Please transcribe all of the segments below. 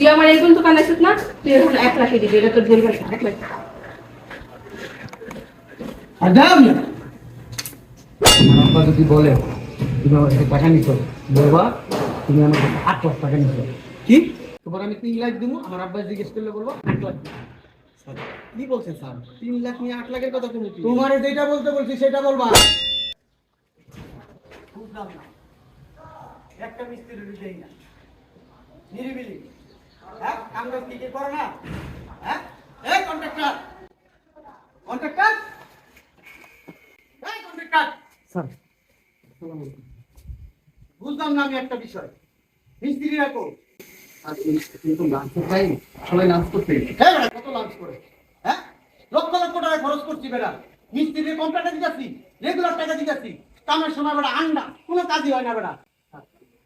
তুই আমার এইগুলো তো কানাইছিস না? তুই এখন এক লাখে দিবি এটা তোর ডেলিভারি এক লাখ। আর যাও আমার যদি বলে তুমি আমার কাছে টাকা নিছো বলবা তুমি আমার কাছে আট লাখ টাকা নিছো। কি? তোমার আমি তিন লাখ দিব আমার আব্বা জিজ্ঞেস করলে বলব আট লাখ কি বলছেন স্যার? তিন লাখ নিয়ে আট লাখের কথা কি তোমার যেটা বলতে বলছি সেটা বলবা। বুঝলাম না। একটা মিস্ত্রি দেই না। নিরিবিলি। হ্যাঁ? আমরা কি কি করে না? হ্যাঁ? এই কন্ট্রাক্টর কন্ট্রাক্টর এই কন্ট্রাক্টর স্যার। বুঝলাম না আমি একটা বিষয়। মিস্ত্রি রাখো কিন্তু লাঞ্চের টাইম সবাই লাঞ্চ করতে হ্যাঁ কত লাঞ্চ করে? হ্যাঁ? লক্ষ লক্ষ টাকা খরচ করছি বেটা। মিস্ত্রির কন্ট্রাক্টে দিতেছি রেগুলার টাকা দিতেছি। কামের সময় বেটা আন্ডা কোনো কাজই হয় না বেটা।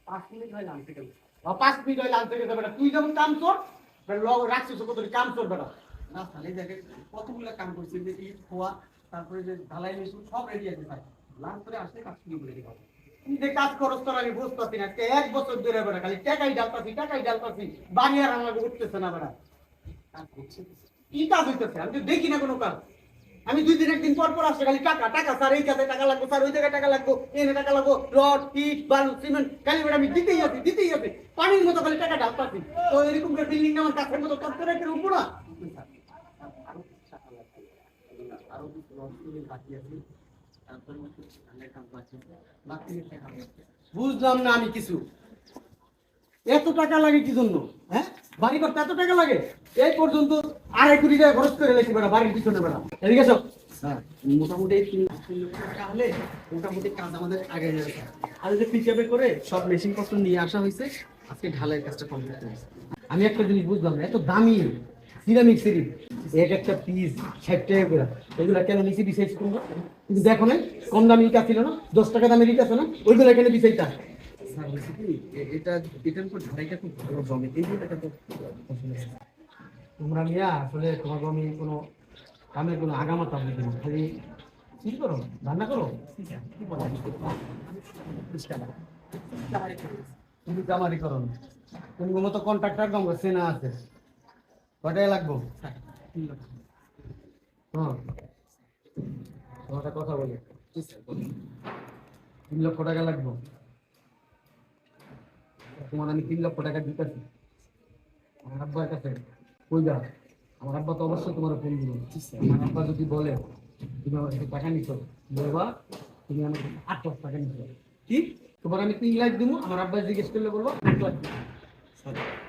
পাঁচ মিনিট হয় লাঞ্চে গেল। পাঁচ মিনিট হয় লাঞ্চ থেকে বেটা তুই যেমন কাম কর রাখছিস কত কাম কর বেটা না তাহলে দেখে কতগুলো কাম করছি যে ইট খোয়া তারপরে যে ঢালাই মেশিন সব রেডি আছে ভাই। লাঞ্চ করে আসলে কাজ শুরু করে দিতে হবে তুই যে কাজ করস তোর আমি বুঝতেছি না। এক বছর ধরে বেটা খালি টাকাই ডালতাছি টাকাই ডালতাছি বাড়ি আর উঠতেছে না বেটা কাজ করছে কি কাজ হইতেছে? আমি তো দেখি না কোনো কাজ। আমি দুই দিন, একদিন পর পর আসছে, খালি টাকা টাকা, স্যার, এই কাজে টাকা লাগবো, স্যার, ওই জায়গায় টাকা লাগবো এনে টাকা লাগবো, রড, ইট, বালু, সিমেন্ট, খালি বেটা আমি দিতেই আছি দিতেই আছি, পানির মতো খালি টাকা ঢালতাছি তো এরকম করে বিল্ডিং আমার কাছের মতো কাজ করে উপর না কিছু বুঝলাম না আমি কিছু। এত টাকা লাগে কি জন্য? হ্যাঁ? বাড়ি করতে এত টাকা লাগে? এই পর্যন্ত আড়াই কোটি টাকা খরচ করে রেখেছি বেড়া বাড়ির পিছনে বেড়া এদিকে স্যার মোটামুটি কাজ আমাদের আগে যাবে। আর যে করে সব মেশিন পত্র নিয়ে আসা হয়েছে আজকে ঢালাইয়ের কাজটা কমপ্লিট হয়েছে আমি একটা জিনিস বুঝলাম না এত দামি সিরামিক সিরিপ এক একটা পিস ষাট টাকা করে। এগুলো কেন নিচে বিছাইছ তোমরা কিন্তু দেখো না কম দামি ইটা ছিল না দশ টাকা দামের ইটা আছে না ওইগুলো এখানে বিছাইতা স্যার বলছি কি এ- এটা এটার উপর ঢালাইটা খুব ভালো জমে এই যে তোমরা মিয়া আসলে তোমাকে আমি কোনো কামের কোনো আগামাতা না খালি কি করো? রান্না করো। তুমি কামারি করো তুমি মতো কন্ট্রাক্টর কম সেনা আছে। কটাই লাগবো? হ্যাঁ। তোমার কথা বলি। তিন লক্ষ টাকা লাগবো। তোমার আমি তিন লক্ষ টাকা দিতেছি। আব্বার কাছে। কই যা আমার আব্বা তো অবশ্যই তোমার ফোন দিল আমার আব্বা যদি বলে তুমি আমার কাছে টাকা নিছো বলবা তুমি আমার কাছে আট লাখ টাকা নিছো। কি? তোমার আমি তিন লাখ দিব আমার আব্বা জিজ্ঞেস করলে বলব আট লাখ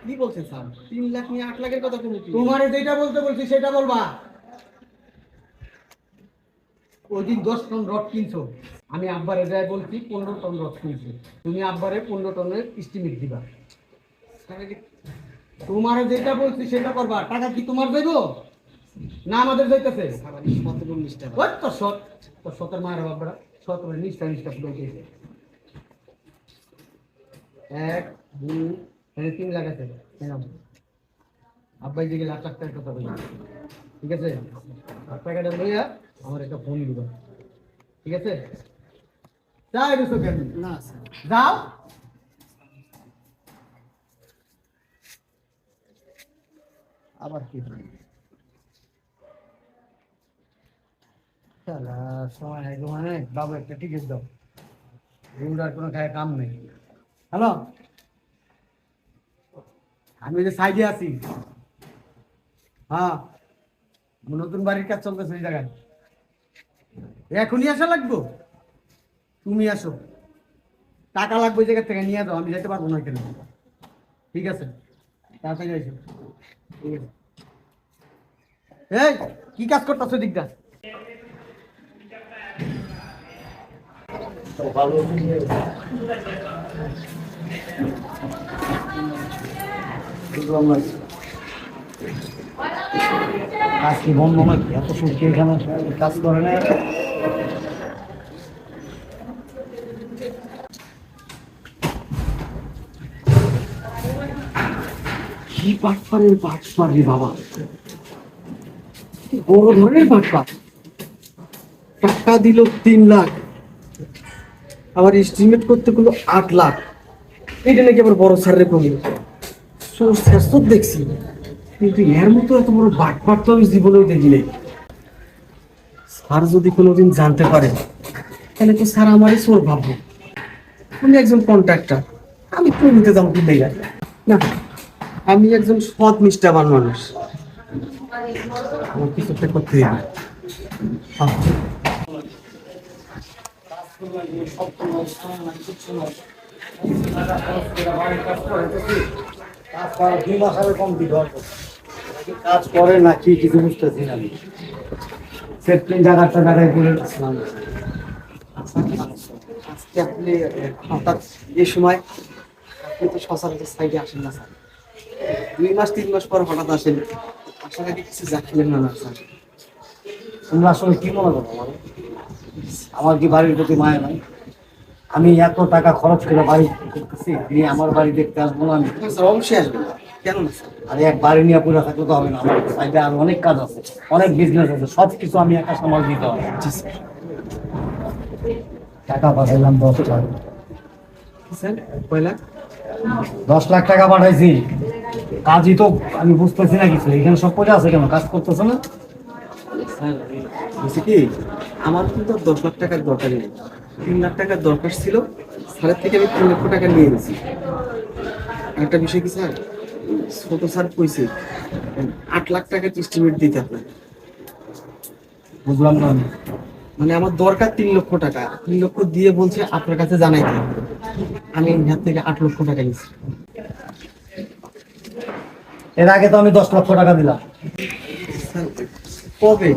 কি বলছেন স্যার? তিন লাখ নিয়ে আট লাখের কথা কি তোমার যেটা বলতে বলছি সেটা বলবা। ওই দিন দশ টন রড কিনছো। আমি আব্বারে যাই বলছি পনেরো টন রড কিনছি। তুমি আব্বারে পনেরো টনের এস্টিমেট দিবা। তোমার যেটা বলছি সেটা করবা। টাকা কি তোমার দেব? না আমাদের যাইতেছে? ওই তো সৎ। তো সতের মায়ের বাবারা সত মানে নিষ্ঠা নিষ্ঠা এক দুই এখানে তিন লাখ আছে আব্বাই দিকে লাখ লাখ টাকার কথা বলি ঠিক আছে? আর টাকাটা লইয়া আমার একটা ফোন দিবা। ঠিক আছে? যাও। আবার কি সময় কোনো ওই যে সাইডে আছি। হ্যাঁ। নতুন বাড়ির কাজ চলতেছে জায়গায়। এখনই আসা লাগবো? তুমি আসো। টাকা লাগবে ওই জায়গা থেকে নিয়ে যাও। আমি যেতে পারব না এখানে ঠিক আছে? কি কাজ করতেছো দিকটা? কাজ কি বন্ধ নাকি? এত সুখী এখানে কাজ করে না। কি বাটপারের বাটপার রে বাবা? বড় ধরনের বাটপার টাকা দিল তিন লাখ, আবার এস্টিমেট করতে গুলো আট লাখ। এটা নাকি আবার বড় স্যারের প্রবলেম চোর শেষত দেখছি। কিন্তু এর মতো এত বড় বাটপাট তো আমি জীবনেও দেখি নাই। স্যার যদি কোনোদিন জানতে পারে, তাহলে তো স্যার আমারই চোর ভাববো আমি একজন কন্ট্রাক্টর আমি তো নিতে যাব কি লেগে না আমি একজন সৎ নিষ্ঠাবান মানুষ। আমার করতে হবে। হ্যাঁ। করে না কি আমি। আসলাম আজকে আপনি, হঠাৎ সময় আপনি তো সচরাচর সাইডে আসেন না, স্যার। দুই মাস তিন মাস পর হঠাৎ আসেন। আসার আগে কিছু জানলেন না স্যার। তোমরা আসলে কি মনে করো আমার কি বাড়ির প্রতি মায়া নাই? আমি এত টাকা খরচ করে বাড়ি করতেছি আমি আমার বাড়ি দেখতে আসব না আমি? অবশ্যই আসবেন কেন না স্যার? এক বাড়ি নিয়ে পুরো থাকলে তো হবে না আমার সাইডে আর অনেক কাজ আছে অনেক বিজনেস আছে সব কিছু আমি একা সামাল দিতে হবে। টাকা পাঠাইলাম দশ লাখ? দশ লাখ টাকা পাঠাইছি। কাজই তো আমি বুঝতেছি না কিছু। এখানে সব পয়সা আছে কেন? কাজ করতেছে না? বলছি কি আমার কিন্তু দশ লাখ টাকার দরকার নেই। তিন লাখ টাকার দরকার ছিল স্যারের থেকে আমি তিন লক্ষ টাকা নিয়ে গেছি একটা বিষয় কি স্যার? ছোট স্যার কইছে আট লাখ টাকার এস্টিমেট দিতে আপনার বুঝলাম না মানে আমার দরকার তিন লক্ষ টাকা। তিন লক্ষ দিয়ে বলছে আপনার কাছে জানাইতে হবে। আমি হাত থেকে আট লক্ষ টাকা নিচ্ছি এর আগে তো আমি দশ লক্ষ টাকা দিলাম। কবে?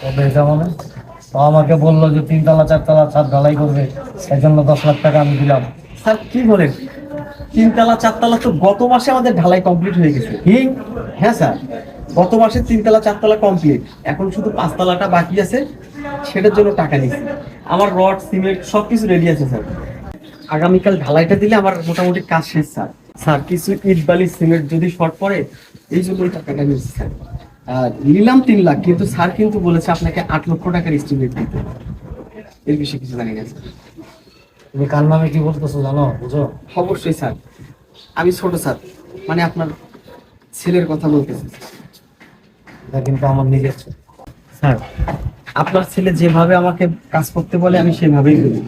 কবে মানে? তো আমাকে বলল যে তিনতলা চারতলা ছাদ ঢালাই করবে। সেই জন্য দশ লাখ টাকা আমি দিলাম। স্যার কি বলেন? তিনতলা চারতলা তো গত মাসে আমাদের ঢালাই কমপ্লিট হয়ে গেছে। কি? হ্যাঁ স্যার। গত মাসে তিনতলা চারতলা কমপ্লিট এখন শুধু পাঁচতলাটা বাকি আছে। সেটার জন্য টাকা নিচ্ছি আমার রড সিমেন্ট সব কিছু রেডি আছে স্যার। আগামীকাল ঢালাইটা দিলে আমার মোটামুটি কাজ শেষ স্যার। স্যার কিছু ইট বালি সিমেন্ট যদি শর্ট পড়ে এই জন্য টাকাটা নিচ্ছি স্যার। নিলাম তিন লাখ কিন্তু স্যার কিন্তু বলেছে আপনাকে আট লক্ষ টাকার এস্টিমেট দিতে। এর বিষয়ে কিছু জানি না স্যার। তুমি কার নামে কি বলতেছো জানো? বুঝো। অবশ্যই স্যার। আমি ছোট স্যার। মানে আপনার ছেলের কথা বলতেছি কিন্তু আমার নিজের স্যার আপনার ছেলে যেভাবে আমাকে কাজ করতে বলে আমি সেভাবেই করি।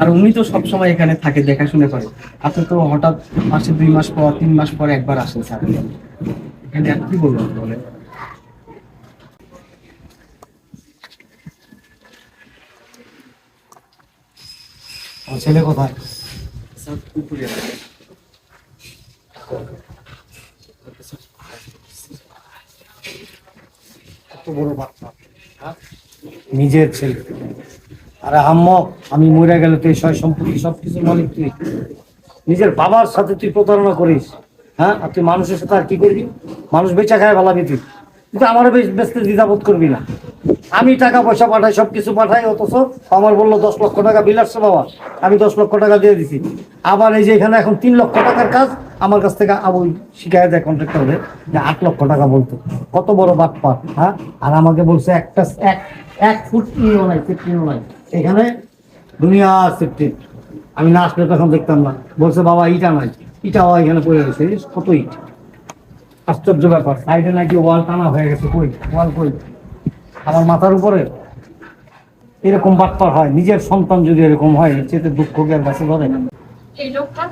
আর উনি তো সবসময় এখানে থাকে দেখাশোনা করে। আপনি তো হঠাৎ মাসে দুই মাস পর তিন মাস পর একবার আসেন স্যার। এখানে আর কি বলব ছেলে কোথায়? স্যার উপরে কত বড় বাচ্চা? নিজের ছেলে। আরে আম্মক আমি মরে গেলে তুই সয় সম্পত্তি সব কিছুর মালিক তুই। নিজের বাবার সাথে তুই প্রতারণা করিস হ্যাঁ? আর তুই মানুষের সাথে আর কি করবি? মানুষ বেচা খায় ভালাবি তুই। তুই তো আমারও বেশ ব্যস্ত দ্বিধাবোধ করবি না। আমি টাকা পয়সা পাঠাই সব কিছু পাঠাই, অথচ আমার বলল দশ লক্ষ টাকা বিল আসছে বাবা আমি দশ লক্ষ টাকা দিয়ে দিছি। আবার এই যে এখানে এখন তিন লক্ষ টাকার কাজ আমার কাছ থেকে আবার শিখায় দেয় কন্ট্রাক্টরে যে আট লক্ষ টাকা বলতো। কত বড় বাট পাট হ্যাঁ? আর আমাকে বলছে একটা এক এক ফুট নিও নাই সেফটিও নাই। এখানে দুনিয়া সেফটি আমি না আসলে তখন দেখতাম না। বলছে, বাবা, ইটা নাই। ইটাও এখানে পড়ে গেছে কত ইট? আশ্চর্য ব্যাপার। সাইডে নাকি ওয়াল টানা হয়ে গেছে, কই? ওয়াল কই? আমার মাথার উপরে? এরকম বাটপার হয়। নিজের সন্তান যদি এরকম হয় চেতে দুঃখ জ্ঞান কাছে ধরে এই লোকটা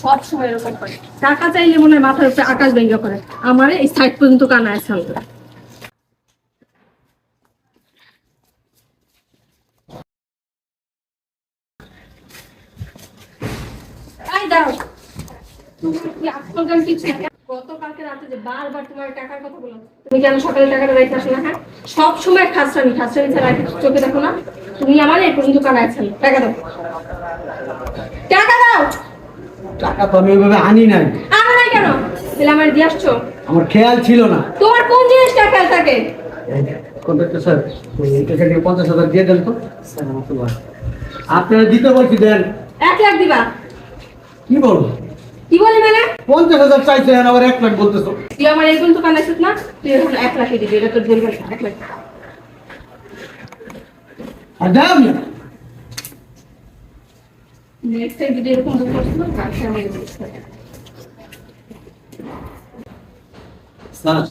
সবসময় এরকম করে। টাকা চাইলে মনে হয় মাথার উপরে আকাশ ব্যঙ্গ করে আমার এই সাইড পর্যন্ত কানা আছে কি আজকালকার কিছু? গতকালকে রাতে যে বারবার তোমার টাকার কথা বললাম তুমি কেন সকালে টাকাটা আসো না হ্যাঁ? সব সময় ছাড়া আর কিছু চোখে দেখো না। তুমি আমার এই পর্যন্ত টাকা দাও। টাকা দাও! টাকা তো আমি ওইভাবে আনি নাই। আনো নাই কেন? তাহলে আমার দিয়ে আসছো? আমার খেয়াল ছিল না। তোমার কোন জিনিসটা খেয়াল থাকে? কন্ট্রাক্টর স্যার পঞ্চাশ হাজার দিয়ে দেন তো। আপনারা দিতে বলছি দেন। এক লাখ দিবা। কি বলব? কি বলি মানে? পঞ্চাশ হাজার চাইছে আবার এক লাখ বলতেছো। তুই আমার এই পর্যন্ত কানা আছিস না? তুই এখন এক লাখে দিবি এটা তোর বলবে এক লাখ। আর দাম না। নেক্সট টাইম যদি এরকম ভুল করছিস না তাহলে আমি স্যার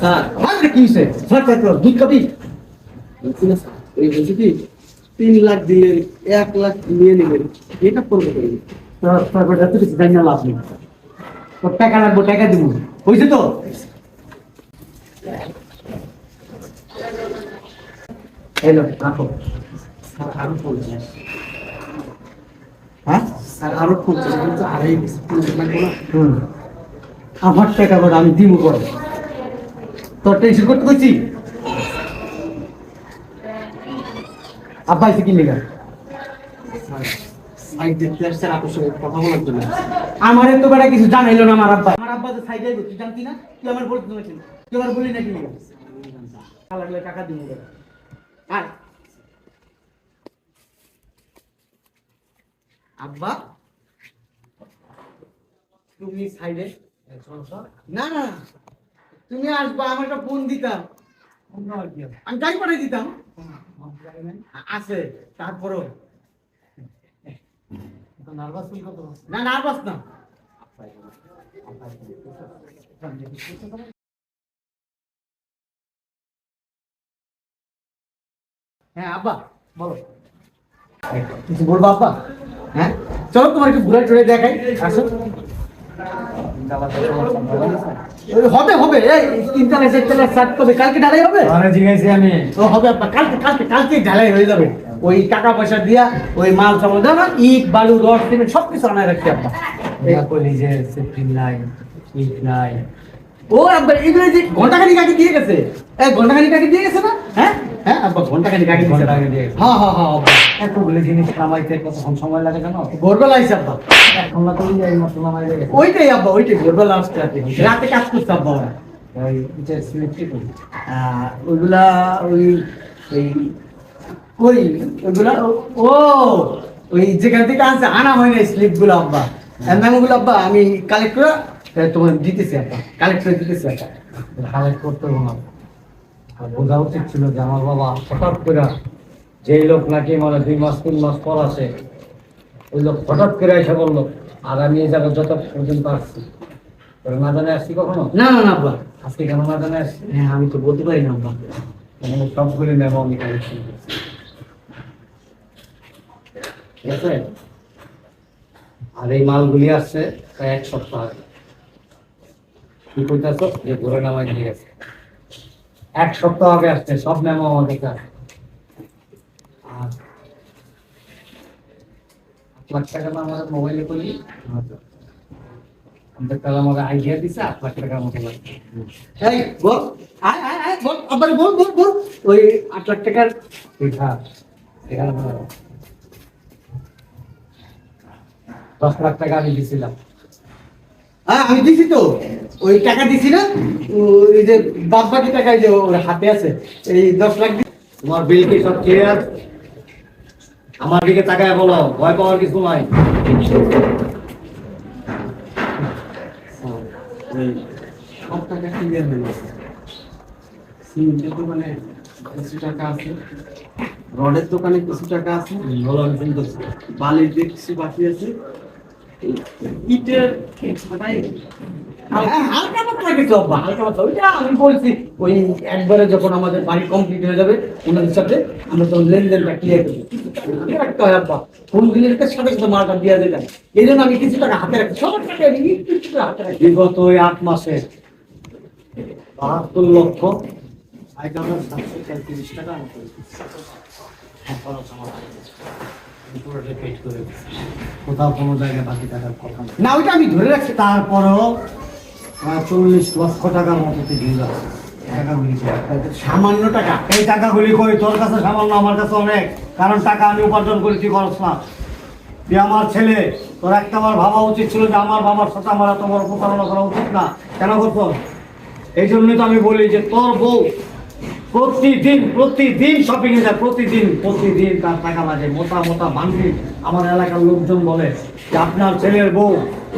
স্যার। আরে কি হইছে? স্যার স্যার দুধ খাবি? বলছি না স্যার। ওই বলছি কি তিন লাখ দিলেন এক লাখ নিয়ে নিলেন এটা করব করি স্যার স্যার বেটা তুই কিছু জানি না লাভ নেই। তোর টাকা লাগবো টাকা দিব। হয়েছে তো? এলো রাখো। স্যার আরও পঞ্চাশ হ্যাঁ? স্যার আরও পঞ্চাশ কিন্তু আড়াই বেশি লাগবো না? হুম। আমার টাকা বড় আমি দিব করে তোর টেনশন করতে করছি আব্বা এসে কি স্যার সাইড দেখতে আসছেন আপনার সঙ্গে কথা বলার জন্য আমার তো বেটা কিছু জানাইলো না আমার আব্বা। আমার আব্বা তো সাইডে তুই জানতি না? তুই আমার বলতি না কেন তুই আমার বলি না? লাগলে টাকা দিব আর আব্বা? তুমি সাইডে না না তুমি আসবা আমার একটা ফোন দিতাম। আমি গাড়ি পাঠিয়ে দিতাম। আছে তারপরও। নার্ভাস ফিল করতে না নার্ভাস না। হ্যাঁ আব্বা বলো। কিছু বলব আব্বা? হ্যাঁ? চলো তোমার একটু ঘুরে টুরে দেখাই আসো। হবে হবে। চারতলা সাত হবে কালকে ঢালাই হবে? আরে আমি। ও হবে আব্বা। কালকে কালকে কালকে ঢালাই হয়ে যাবে। ওই টাকা পয়সা দিয়া ওই মাল সামাল দাও না ইট বালু রড সিমেন্ট সব কিছু আনায় রাখছি আব্বা যে সেফটি নাই ইট নাই ও আব্বা এগুলো যে ঘন্টাখানিক আগে দিয়ে গেছে। এই ঘন্টাখানিক আগে দিয়ে গেছে না? হ্যাঁ? হ্যাঁ আব্বা ঘন্টাখানিক আগে ঘণ্টা আগে। দিয়ে। হ্যাঁ হ্যাঁ হ্যাঁ আব্বা এতগুলো জিনিস নামাইতে কতক্ষণ সময় লাগে জানো? ভোরবেলা আইসে আব্বা। এখন না করলি এই মতো নামাই গেছে। ওইটাই আব্বা ওইটাই ভোরবেলা আসতে রাতে কাজ আব্বা ওরা। ওইগুলা ওই ওই ওইগুলা ও- ও ওই যেখান থেকে আনছে আনা হয় না স্লিপগুলো আব্বা মেমোগুলো আব্বা আমি কালেক্ট করে তোমার দিতেছি আব্বা। কালেক্ট করে দিতেছি আব্বা। কালেক্ট করতে হবে না। বোঝা উচিত ছিল যে আমার বাবা হঠাৎ করে যেই লোক নাকি মানে দুই মাস তিন মাস পর আসে ওই লোক হঠাৎ করে এসে বলল আর আমি এই জায়গায় যত পর্যন্ত আসছি না জানে আসছি কখনো? না না না আব্বা। আজকে কেন না জানে আসছি? হ্যাঁ আমি তো বলতে পারি না আব্বা। মানে সবগুলি নেব আমি কালেকশন করছি আছে? আর এই মালগুলি আসছে প্রায় এক সপ্তাহ আগে। কি কইতাছ যে ঘুরে নামাই দিয়ে গেছে। এক সপ্তাহ আগে আসছে, সব মেমো আমাদের কাছে। আর লাখ টাকা না আমার মোবাইলে করি। আমাদের আইডিয়া দিছে আট লাখ টাকার মতো লাগবে এখানে বলো। দশ লাখ টাকা আমি দিছিলাম। হ্যাঁ আমি দিছি তো। ওই টাকা দিছি না? ওই যে বাদ বাকি টাকা যে ওর হাতে আছে এই দশ লাখ তোমার বিল কি সব ক্লিয়ার আমার দিকে তাকায় বলো ভয় পাওয়ার কিছু নাই। সব টাকা ক্লিয়ার হয়ে কিছু আছে রডের দোকানে কিছু টাকা আছে বলো আমি বালির দিয়ে কিছু বাকি আছে ইটের ছাটাই হ্যাঁ, হালকা পাতলা কিছু আব্বা, হালকা পাতলা। ওইটা আমি বলছি, ওই একবারে যখন আমাদের বাড়ি কমপ্লিট হয়ে যাবে ওনাদের সাথে আমরা তখন লেনদেনটা ক্লিয়ার করব। হাতে হয় আব্বা ফোন দিলে সাথে সাথে মালটা দিয়ে দেবেন এই জন্য আমি কিছু টাকা হাতে রাখি সবার টাকা হাতে রাখি বিগত ওই আট মাসে বাহাত্তর লক্ষ সাতশো পঁয়ত্রিশ টাকা। হ্যাঁ, খরচ আমার কোথাও কোনো জায়গায় বাকি টাকার কথা না। ওইটা আমি ধরে রাখছি তারপরেও চল্লিশ লক্ষ টাকার মতো বিল আছে। টাকাগুলি কই? সামান্য টাকা। এই টাকাগুলি কই তোর কাছে সামান্য আমার কাছে অনেক। কারণ টাকা আমি উপার্জন করেছি খরচ না। তুই আমার ছেলে তোর একটা আমার ভাবা উচিত ছিল যে আমার বাবার সাথে আমার এত বড় প্রতারণা করা উচিত না। কেন করতো? এই জন্যই তো আমি বলি যে তোর বউ প্রতিদিন প্রতিদিন শপিং এ যায়, প্রতিদিন প্রতিদিন তার টাকা লাগে। মোটা মোটা বান্ডিল আমার এলাকার লোকজন বলে যে আপনার ছেলের বউ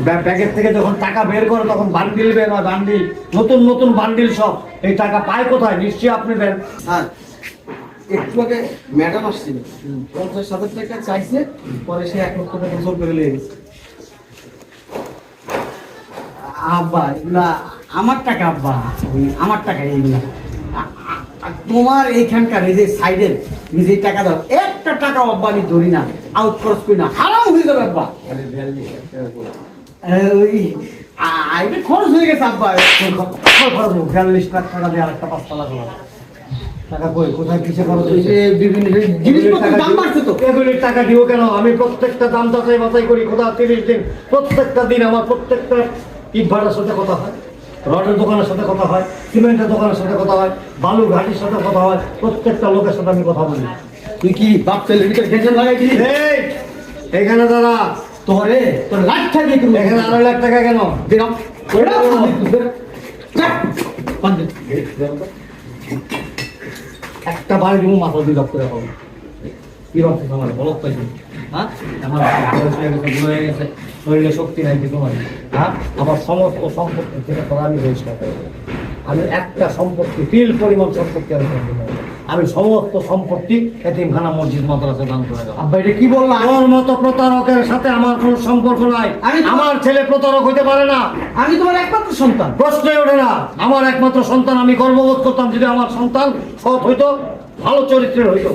ব্যাগ- ব্যাগের থেকে যখন টাকা বের করে তখন বান্ডিল বের হয় বান্ডিল নতুন নতুন বান্ডিল সব। এই টাকা পায় কোথায়? নিশ্চয়ই আপনি দেন। স্যার একটু আগে ম্যাডাম আসছিল। পঞ্চাশ হাজার টাকা চাইছে, পরে সে এক লক্ষ টাকা জোর করে লেগে আব্বা এগুলা আমার টাকা আব্বা। আমার টাকা এইগুলা আ- আ- আ- তোমার এইখানকার এই যে সাইডের নিজের টাকা দাও একটা টাকা আব্বা আমি ধরি না আউট খরচ করি না হারাম হয়ে যাবে আব্বা। খরচ হয়ে গেছে আব্বা খরচ বিয়াল্লিশ লাখ টাকা দিয়ে আরেকটা টাকা কই কোথায় কিসে খরচ হয়েছে? বিভিন্ন জিনিসপত্রের দাম বাড়ছে তো। এগুলির টাকা দিও কেন? আমি প্রত্যেকটা দাম যাচাই বাছাই করি তিরিশ দিন প্রত্যেকটা দিন আমার প্রত্যেকটা ইট ভাড়ার সাথে কথা হয়। রডের দোকানের সাথে কথা হয় সিমেন্টের দোকানের সাথে কথা হয় বালু ঘাটির সাথে কথা হয় প্রত্যেকটা লোকের সাথে আমি কথা বলি। তুই কি বাপ ভিতরে টেনশন লাগাই দিলি এই, এখানে দাদা তোরে তোর লাখ টাকা দিয়ে কিনবো। এখানে আড়াই লাখ টাকা কেন? দিলাম। একটা বাড়ি মাথা দুই লাখ করে পাবো কি ভাবছিস আমার বলক পাইছি হ্যাঁ? আমার হয়ে গেছে শরীরে শক্তি নাই কিছু নাই হ্যাঁ? আমার সমস্ত সম্পত্তি থেকে তোরা আমি করব আমি একটা সম্পত্তি তিল পরিমাণ সম্পত্তি আমি আমি সমস্ত সম্পত্তি এতিমখানা মসজিদ মাদ্রাসা দান করে দেবো। আব্বা এটা কি বললাম আমার মতো প্রতারকের সাথে আমার কোনো সম্পর্ক নাই। আমি আমার ছেলে প্রতারক হইতে পারে না। আমি তোমার একমাত্র সন্তান। প্রশ্নই ওঠে না। আমার একমাত্র সন্তান আমি গর্ববোধ করতাম যদি আমার সন্তান সৎ হইতো ভালো চরিত্রের হইতো।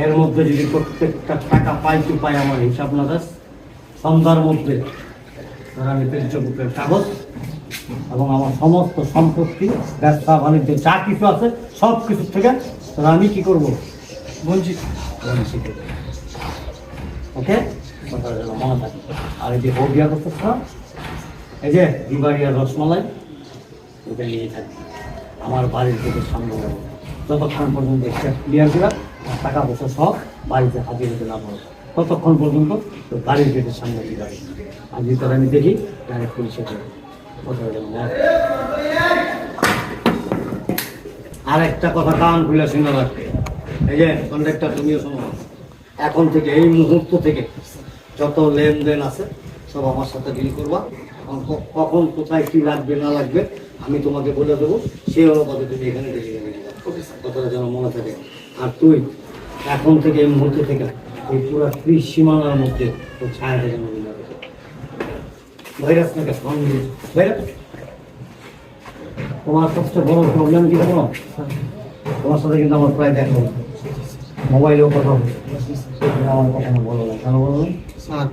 এর মধ্যে যদি প্রত্যেকটা টাকা পাই টু পাই আমার হিসাব না দাস সন্ধ্যার মধ্যে আমি পেন্সবুকের কাগজ এবং আমার সমস্ত সম্পত্তি ব্যবসা বাণিজ্য যা কিছু আছে সব কিছু থেকে আমি কি করব? বঞ্চিত বঞ্চিত ওকে? কথাটা যেন মনে থাকে। আর এই যে বউ বিয়া করতেছ না, এই যে দিবাড়িয়ার রসমালাই ওটা নিয়ে থাকি। আমার বাড়ির থেকে সামনে যাব যতক্ষণ পর্যন্ত ক্লিয়ার করে টাকা পয়সা সব বাড়িতে হাজির হতে না পারো ততক্ষণ পর্যন্ত? তো বাড়ির গেটের সামনে দিয়ে যাবে। আর যদি আমি দেখি ডাইরেক্ট পুলিশে যাবে। থাকে। আর একটা কথা কান খুলে শুনে রাখবে। এই যে কন্ডাক্টর তুমিও শোনো। এখন থেকে, এই মুহূর্ত থেকে যত লেনদেন আছে, সব আমার সাথে ডিল করবা। কখন, কোথায়, কি লাগবে, না লাগবে, আমি তোমাকে বলে দেবো। সেই অনুপাতে তুমি এখানে ডেলিভারি কথাটা যেন মনে থাকে। আর তুই এখন থেকে এই মুহূর্ত থেকে এই পুরো ত্রিশ সীমানার মধ্যে তোর বিনা থাকে ভাইরাস নাকি সঙ্গে ভাইরাস? তোমার সবচেয়ে বড় প্রবলেম কি জানো? তোমার সাথে কিন্তু আমার প্রায় দেখা হতো মোবাইলেও কথা হতো আমার কথা বলো না। কেন বলো? স্যার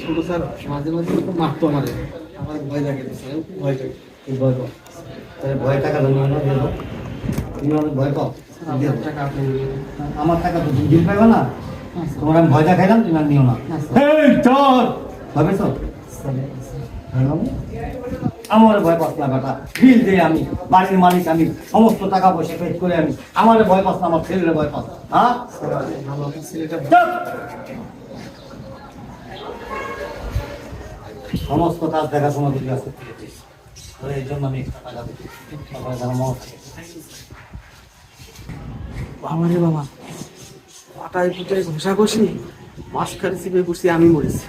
ছোট স্যার মাঝে মাঝে তো মারতো আমাদের। আমার ভয় লাগে স্যার ভয় লাগে। ভয় পাও তাহলে ভয় টাকা না তুমি অনেক ভয় পাও? আমার টাকা তো তুমি দিন পাইবে না। তোমার আমি ভয় দেখাইলাম তুমি আর নিও না। এই চল! ভাবে চল আমার ভয় পাস না বেটা। বিল দিয়ে আমি বাড়ির মালিক আমি সমস্ত টাকা পয়সা পেড করে আমি। আমার ভয় পাস না আমার ছেলের ভয় পাস হ্যাঁ! সমস্ত কাজ দেখাশোনা যদি আছে এই জন্য আমি টাকা দিচ্ছি। বাবা রে বাবা পাটায় পুটায় ঘষাঘষি মাছ খাড়ি চিপে ঘুষি আমি মরেছি।